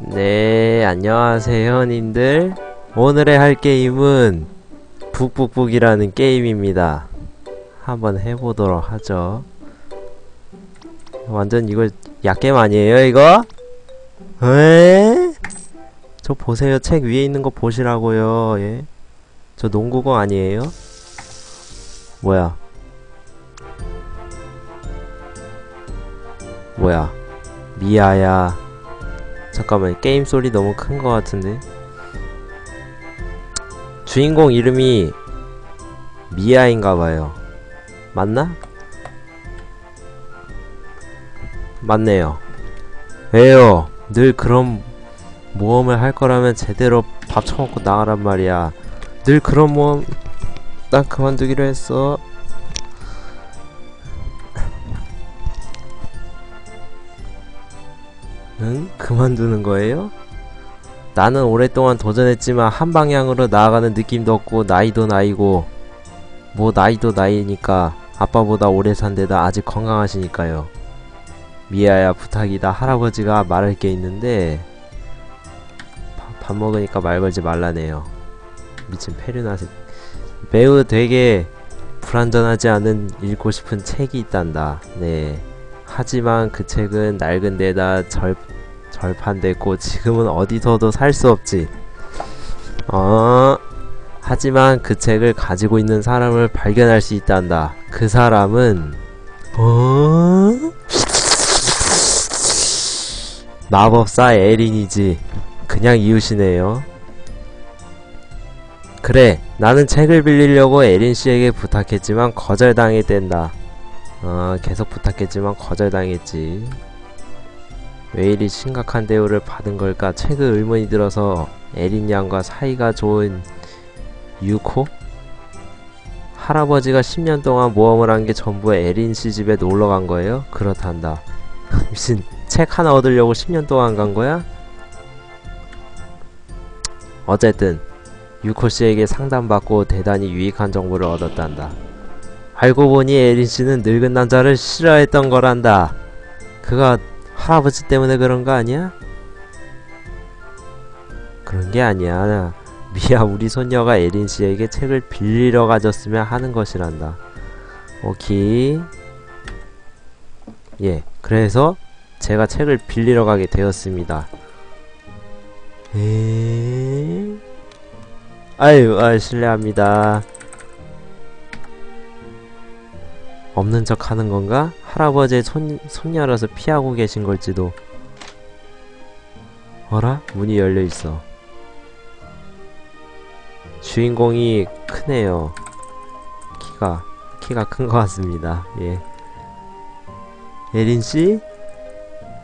네, 안녕하세요, 님들. 오늘의 할 게임은 북북북이라는 게임입니다. 한번 해보도록 하죠. 완전 이거 약겜 아니에요, 이거? 에? 저 보세요. 책 위에 있는 거 보시라고요. 예? 저 농구공 아니에요? 뭐야? 뭐야? 미아야. 잠깐만 게임 소리 너무 큰 것 같은데? 주인공 이름이 미아인가봐요. 맞나? 맞네요. 왜요 늘 그런 모험을 할 거라면 제대로 밥 처먹고 나가란 말이야. 늘 그런 모험 난 그만두기로 했어 그만두는 거예요? 나는 오랫동안 도전했지만 한 방향으로 나아가는 느낌도 없고 나이도 나이고 뭐 나이도 나이니까 아빠보다 오래 산 데다 아직 건강하시니까요. 미아야 부탁이다 할아버지가 말할 게 있는데 밥, 밥 먹으니까 말 걸지 말라네요. 미친 페르나스 매우 되게 불완전하지 않은 읽고 싶은 책이 있단다. 네. 하지만 그 책은 낡은 데다 절, 절판됐고 지금은 어디서도 살 수 없지. 어. 하지만 그 책을 가지고 있는 사람을 발견할 수 있단다. 그 사람은 어? 마법사 에린이지. 그냥 이웃이네요. 그래, 나는 책을 빌리려고 에린 씨에게 부탁했지만 거절당했댄다. 어, 계속 부탁했지만 거절당했지. 왜 이리 심각한 대우를 받은 걸까? 최근 의문이 들어서 에린 양과 사이가 좋은 유코? 할아버지가 10년 동안 모험을 한 게 전부 에린 씨 집에 놀러 간 거예요? 그렇단다. 무슨 책 하나 얻으려고 10년 동안 간 거야? 어쨌든 유코 씨에게 상담받고 대단히 유익한 정보를 얻었단다. 알고 보니 에린 씨는 늙은 남자를 싫어했던 거란다. 그가 할아버지 때문에 그런 거 아니야? 그런 게 아니야. 미아 우리 손녀가 에린 씨에게 책을 빌리러 가졌으면 하는 것이란다. 오케이. 예, 그래서 제가 책을 빌리러 가게 되었습니다. 에 아유, 아, 실례합니다. 없는 척 하는 건가? 할아버지의 손, 손녀라서 피하고 계신 걸지도. 어라? 문이 열려 있어. 주인공이 크네요. 키가, 키가 큰 것 같습니다. 예. 에린씨?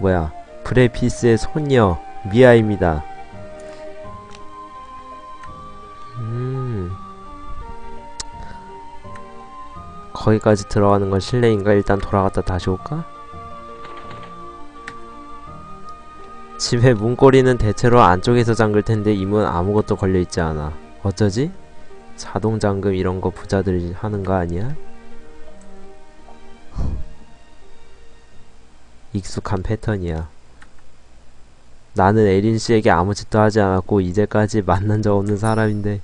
뭐야. 브레피스의 손녀, 미아입니다. 거기까지 들어가는 건 실례인가? 일단 돌아갔다 다시 올까? 집에 문고리는 대체로 안쪽에서 잠글 텐데 이 문 아무것도 걸려있지 않아. 어쩌지? 자동 잠금 이런 거 부자들이 하는 거 아니야? 익숙한 패턴이야. 나는 에린 씨에게 아무 짓도 하지 않았고 이제까지 만난 적 없는 사람인데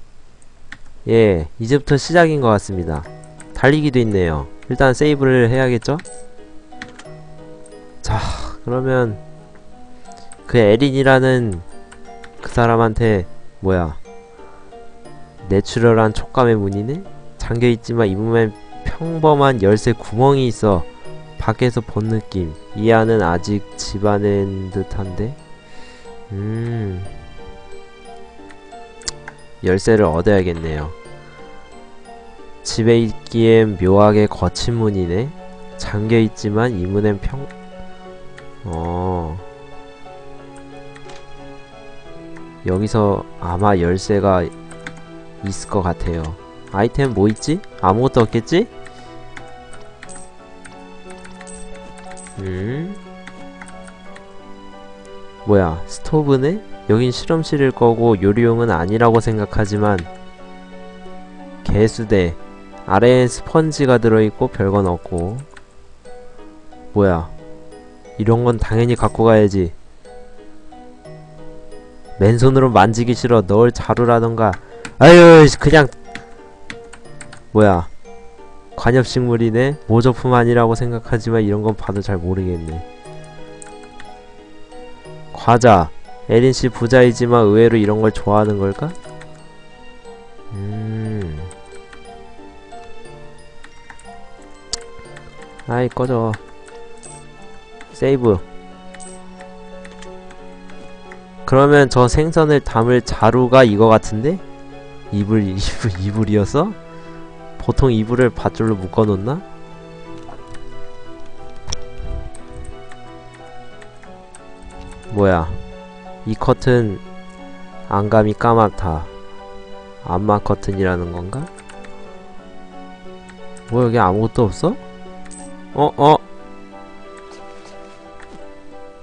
예, 이제부터 시작인 것 같습니다. 달리기도 있네요. 일단 세이브를 해야겠죠? 자, 그러면 그 에린이라는 그 사람한테 뭐야 내추럴한 촉감의 문이네? 잠겨있지만 이 문엔 평범한 열쇠 구멍이 있어 밖에서 본 느낌 이 안은 아직 집안인 듯한데 음 열쇠를 얻어야겠네요 집에 있기엔 묘하게 거친 문이네 잠겨있지만 이 문엔 평... 어... 여기서 아마 열쇠가 있을 것 같아요 아이템 뭐 있지? 아무것도 없겠지? 음? 뭐야 스토브네? 여긴 실험실일 거고 요리용은 아니라고 생각하지만 개수대 아래엔 스펀지가 들어있고 별건 없고. 뭐야? 이런 건 당연히 갖고 가야지. 맨손으로 만지기 싫어. 널 자루라던가. 아유 그냥. 뭐야? 관엽식물이네? 모조품 아니라고 생각하지만 이런 건 봐도 잘 모르겠네. 과자. 에린씨 부자이지만 의외로 이런 걸 좋아하는 걸까? 음 아이 꺼져 세이브 그러면 저 생선을 담을 자루가 이거 같은데? 이불, 이불, 이불이었어? 보통 이불을 밧줄로 묶어놓나? 뭐야 이 커튼 안감이 까맣다 안마 커튼이라는 건가? 뭐 여기 아무것도 없어? 어? 어?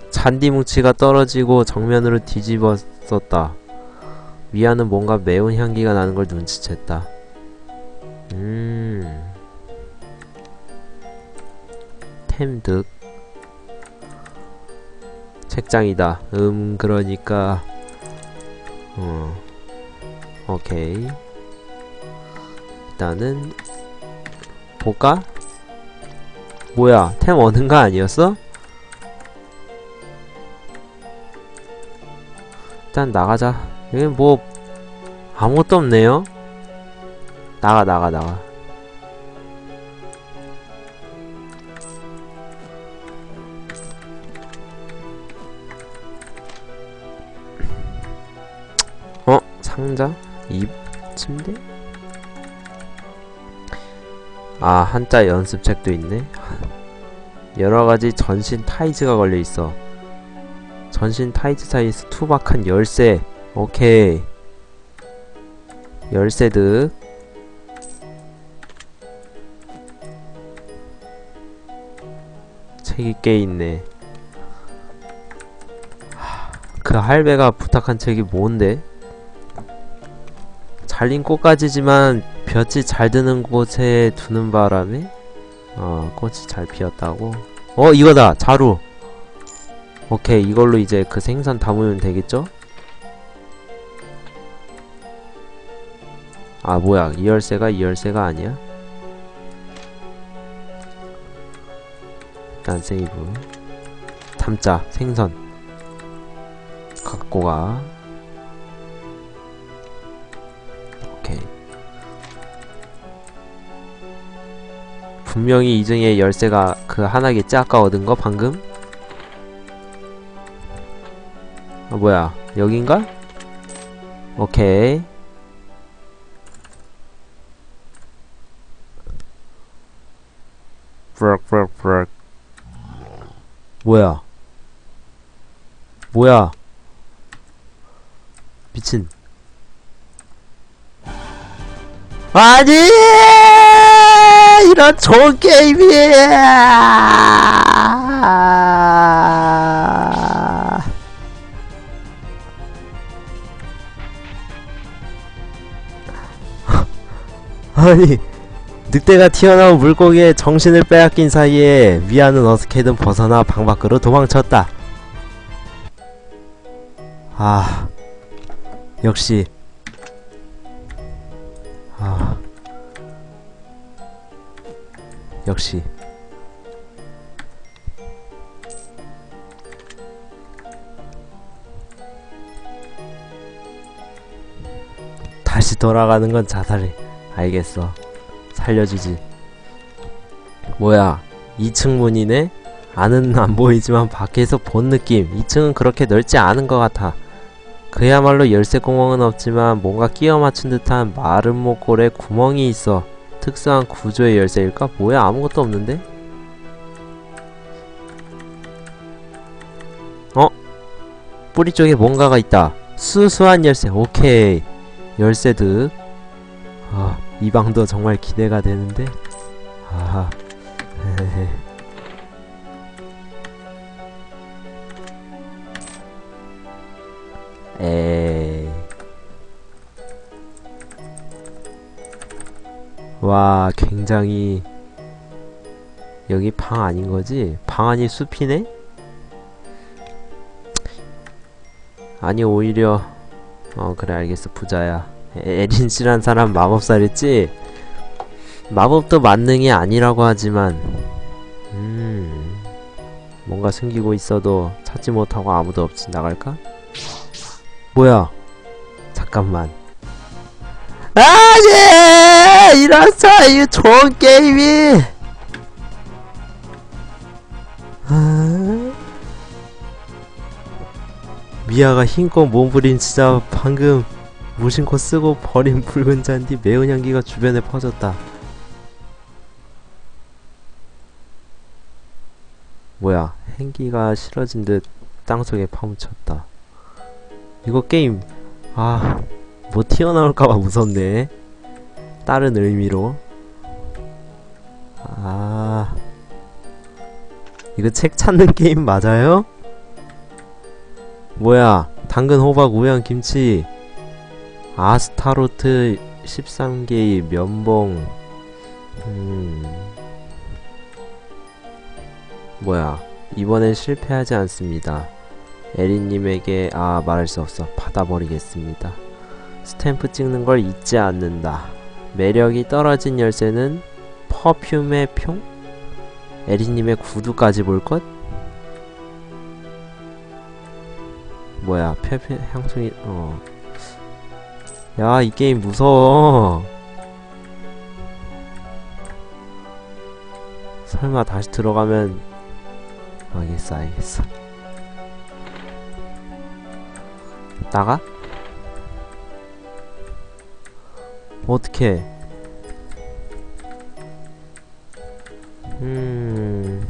잔디 뭉치가 떨어지고 정면으로 뒤집었었다. 위안은 뭔가 매운 향기가 나는 걸 눈치챘다. 음. 템득. 책장이다. 음, 그러니까. 어. 오케이. 일단은, 볼까? 뭐야, 템 얻는 거 아니었어? 일단 나가자. 여기 뭐 아무것도 없네요. 나가 나가 나가. 어? 상자? 입? 침대? 아 한자 연습책도 있네. 여러가지 전신 타이즈가 걸려있어. 전신 타이즈 사이에서 투박한 열쇠 오케이 열쇠 득 책이 꽤 있네 그 할배가 부탁한 책이 뭔데? 잘린 꽃가지지만 볕이 잘 드는 곳에 두는 바람에 어 꽃이 잘 피었다고? 어 이거다! 자루! 오케이 이걸로 이제 그 생선 담으면 되겠죠? 아 뭐야. 이 열쇠가 이 열쇠가 아니야? 일단 세이브. 담자 생선. 갖고 가 분명히 이 중에 열쇠가 그 하나겠지 아까 얻은 거 방금? 아 뭐야. 여긴가? 오케이. 브럭브럭브럭 뭐야? 뭐야? 미친 아니 이런 좋은 게임이야 아니 늑대가 튀어나온 물고기에 정신을 빼앗긴 사이에 미아는 어떻게든 벗어나 방 밖으로 도망쳤다. 아, 역시. 역시. 다시 돌아가는 건 자살해. 알겠어. 살려주지. 뭐야, 2층 문이네? 안은 안 보이지만 밖에서 본 느낌. 2층은 그렇게 넓지 않은 것 같아. 그야말로 열쇠 구멍은 없지만 뭔가 끼워 맞춘 듯한 마른 목골에 구멍이 있어. 특수한 구조의 열쇠일까? 뭐야, 아무것도 없는데? 어? 뿌리 쪽에 뭔가가 있다. 수수한 열쇠. 오케이. 열쇠 득. 아, 이 방도 정말 기대가 되는데. 아하. 에이. 와, 굉장히 여기 방 아닌 거지? 방 안이 숲이네? 아니 오히려 어 그래 알겠어 부자야 에- 에린 씨란 사람 마법사랬지? 마법도 만능이 아니라고 하지만 음 뭔가 숨기고 있어도 찾지 못하고 아무도 없지 나갈까? 뭐야 잠깐만 아니 이랬어 이 좋은 게임이 아... 미아가 힘껏 몸부림치자 방금 무심코 쓰고 버린 붉은 잔디 매운 향기가 주변에 퍼졌다. 뭐야, 행기가 실어진 듯 땅속에 파묻혔다. 이거 게임, 아, 뭐 튀어나올까봐 무섭네. 다른 의미로. 아, 이거 책 찾는 게임 맞아요? 뭐야 당근 호박 우양 김치. 아스타로트 13개의 면봉. 음. 뭐야 이번엔 실패하지 않습니다. 에린님에게 아 말할 수 없어. 받아버리겠습니다 스탬프 찍는 걸 잊지 않는다 매력이 떨어진 열쇠는 퍼퓸의 평? 에린님의 구두까지 볼 것? 뭐야 페페 향수이 어. 야 이 게임 무서워 설마 다시 들어가면 알겠어 알겠어 나가? 어떻게 음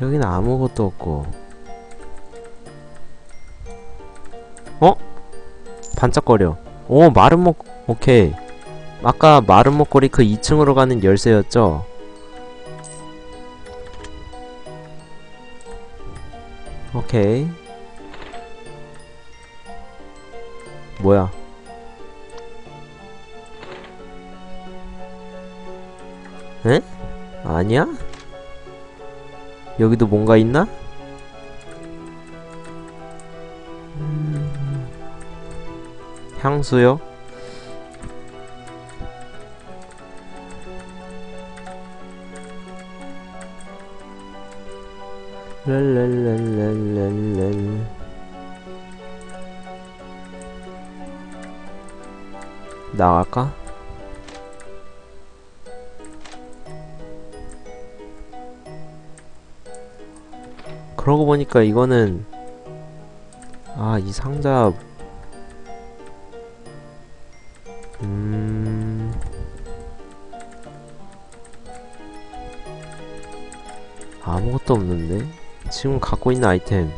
여기는 아무것도 없고 어? 반짝거려. 오, 마른 목, 오케이. 아까 목걸이 그 2층으로 가는 열쇠였죠? 오케이. 뭐야? 에? 아니야? 여기도 뭔가 있나? 향수요? 랄랄랄랄랄랄 나갈까? 그러고 보니까 이거는 아 이 상자 음... 아무것도 없는데? 지금 갖고 있는 아이템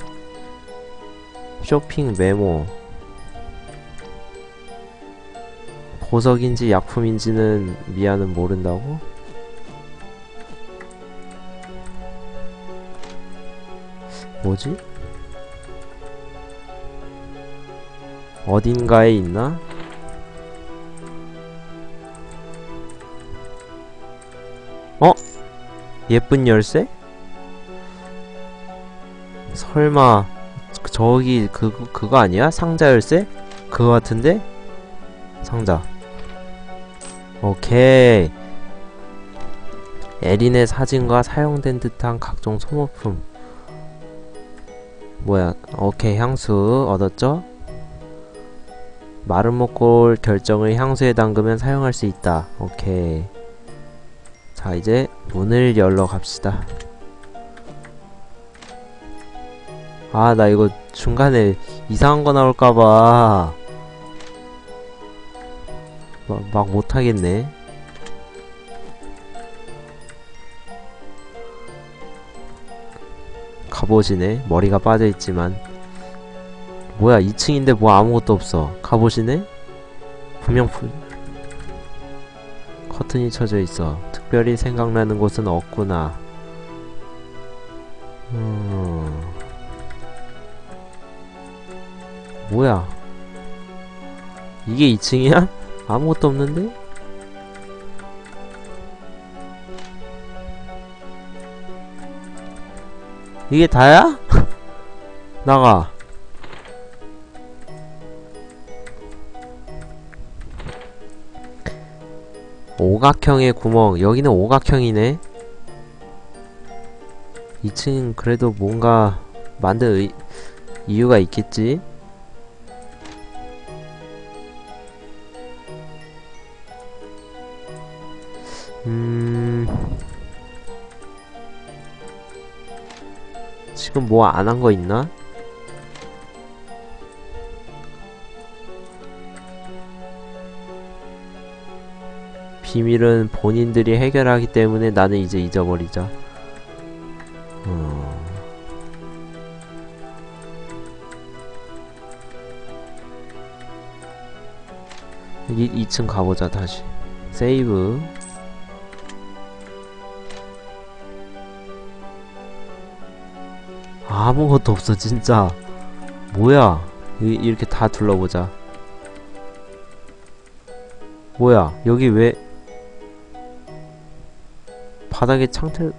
쇼핑 메모 보석인지 약품인지는 미아는 모른다고? 뭐지? 어딘가에 있나? 예쁜 열쇠? 설마 그- 저기 그 그거 아니야? 상자 열쇠? 그거 같은데? 상자. 오케이. 에린의 사진과 사용된 듯한 각종 소모품. 뭐야? 오케이 향수 얻었죠? 마른 목골 결정을 향수에 담그면 사용할 수 있다. 오케이. 자 이제 문을 열러 갑시다 아 나 이거 중간에 이상한 거 나올까봐 막, 막 못하겠네 갑옷이네 머리가 빠져있지만 뭐야 2층인데 뭐 아무것도 없어 갑옷이네? 분명 풀 커튼이 쳐져 있어. 특별히 생각나는 곳은 없구나. 음... 뭐야? 이게 2층이야? 아무것도 없는데? 이게 다야? 나가. 오각형의 구멍. 여기는 오각형이네. 2층 그래도 뭔가 만든 의, 이유가 있겠지? 지금 뭐안 한 거 있나? 비밀은 본인들이 해결하기 때문에 나는 이제 잊어버리자. 어... 이 2층 가보자 다시. 세이브. 아무것도 없어 진짜. 뭐야? 이, 이렇게 다 둘러보자. 뭐야? 여기 왜 바닥에 창틀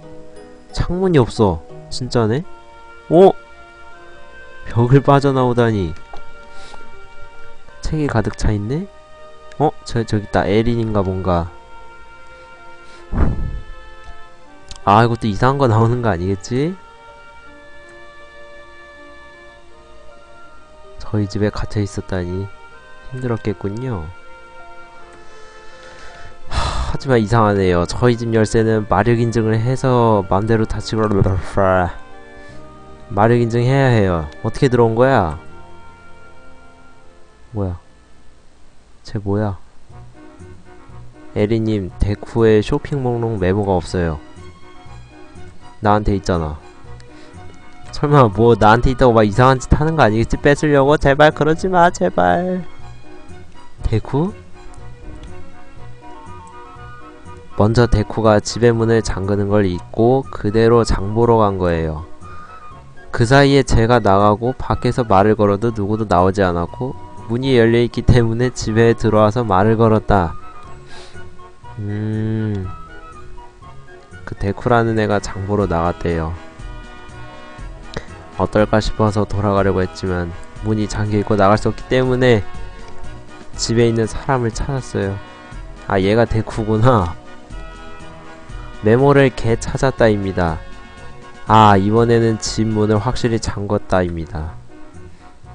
창문이 없어. 진짜네? 어? 벽을 빠져나오다니. 책이 가득 차 있네? 어? 저, 저기 있다. 에린인가 뭔가. 아, 이것도 이상한 거 나오는 거 아니겠지? 저희 집에 갇혀 있었다니. 힘들었겠군요. 하, 하지만 이상하네요. 저희 집 열쇠는 마력 인증을 해서 맘대로 닫히고 마력 인증해야 해요. 어떻게 들어온 거야? 뭐야? 쟤 뭐야? 에리님, 데쿠에 쇼핑 목록 메모가 없어요. 나한테 있잖아. 설마 뭐 나한테 있다고 막 이상한 짓 하는 거 아니겠지? 뺏으려고? 제발 그러지 마, 제발. 데쿠? 먼저 데쿠가 집의 문을 잠그는 걸 잊고 그대로 장보러 간 거예요. 그 사이에 제가 나가고 밖에서 말을 걸어도 누구도 나오지 않았고 문이 열려있기 때문에 집에 들어와서 말을 걸었다. 음... 그 데쿠라는 애가 장보러 나갔대요. 어떨까 싶어서 돌아가려고 했지만 문이 잠겨있고 나갈 수 없기 때문에 집에 있는 사람을 찾았어요. 아 얘가 데쿠구나. 메모를 개 찾았다입니다. 아 이번에는 집 문을 확실히 잠궜다입니다.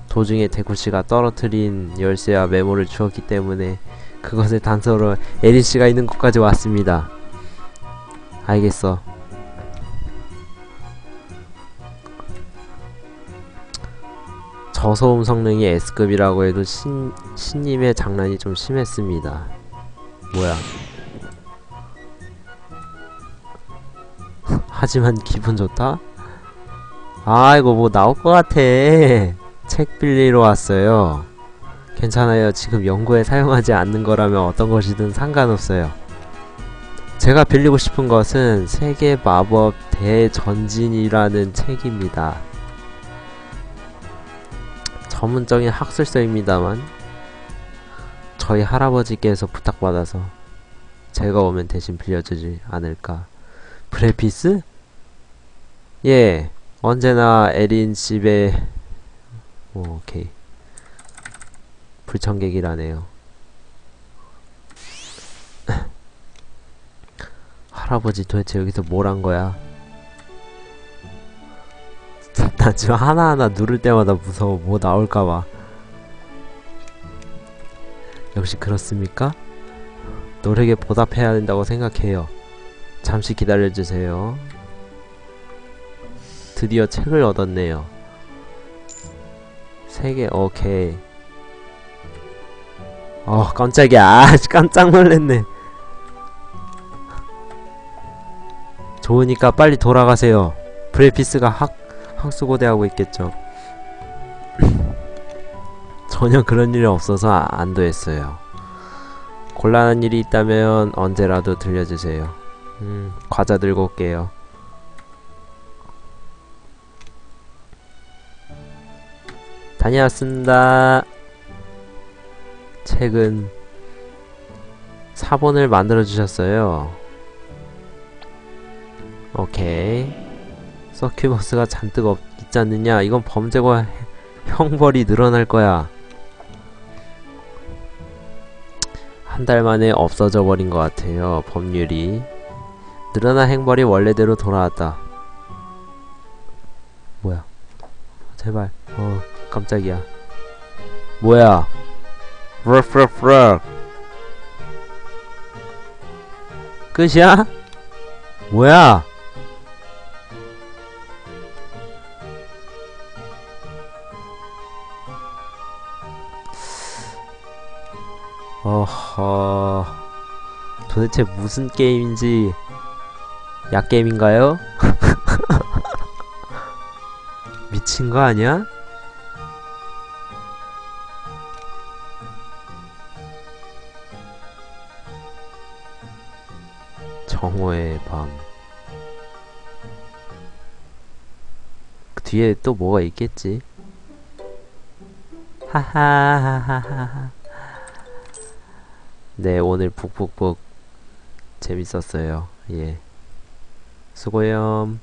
도중에 데쿠씨가 떨어뜨린 열쇠와 메모를 주었기 때문에 그것을 단서로 에린씨가 있는 곳까지 왔습니다. 알겠어. 저소음 성능이 S급이라고 해도 신, 신님의 장난이 좀 심했습니다. 뭐야. 하지만 기분 좋다? 아 이거 뭐 나올 것 같아 책 빌리러 왔어요 괜찮아요 지금 연구에 사용하지 않는 거라면 어떤 것이든 상관없어요 제가 빌리고 싶은 것은 세계 마법 대전진이라는 책입니다 전문적인 학술서입니다만 저희 할아버지께서 부탁받아서 제가 오면 대신 빌려주지 않을까 브레피스? 예, 언제나 에린 집에 오, 오케이 불청객이라네요. 할아버지 도대체 여기서 뭘 한 거야? 나 지금 하나하나 누를 때마다 무서워. 뭐 나올까봐. 역시 그렇습니까? 노력에 보답해야 된다고 생각해요. 잠시 기다려주세요. 드디어 책을 얻었네요. 3개, 오케이. 어, 깜짝이야. 아, 깜짝 놀랐네. 좋으니까 빨리 돌아가세요. 브레피스가 학, 학수고대하고 있겠죠. 전혀 그런 일이 없어서 안도했어요. 곤란한 일이 있다면 언제라도 들려주세요. 음, 과자 들고 올게요. 다녀왔습니다. 책은 사본을 만들어 주셨어요. 오케이. 서큐버스가 잔뜩 없기 있지 않느냐? 이건 범죄과 형벌이 늘어날 거야. 한 달 만에 없어져 버린 것 같아요. 법률이. 늘어난 행벌이 원래대로 돌아왔다. 뭐야? 제발. 어, 깜짝이야. 뭐야? 프럭프럭프럭 끝이야? 뭐야? 어허 도대체 무슨 게임인지 약게임인가요? 미친 거 아니야? 정오의 밤. 그 뒤에 또 뭐가 있겠지? 하하하하하. 네, 오늘 북북북 재밌었어요. 예. 수고염.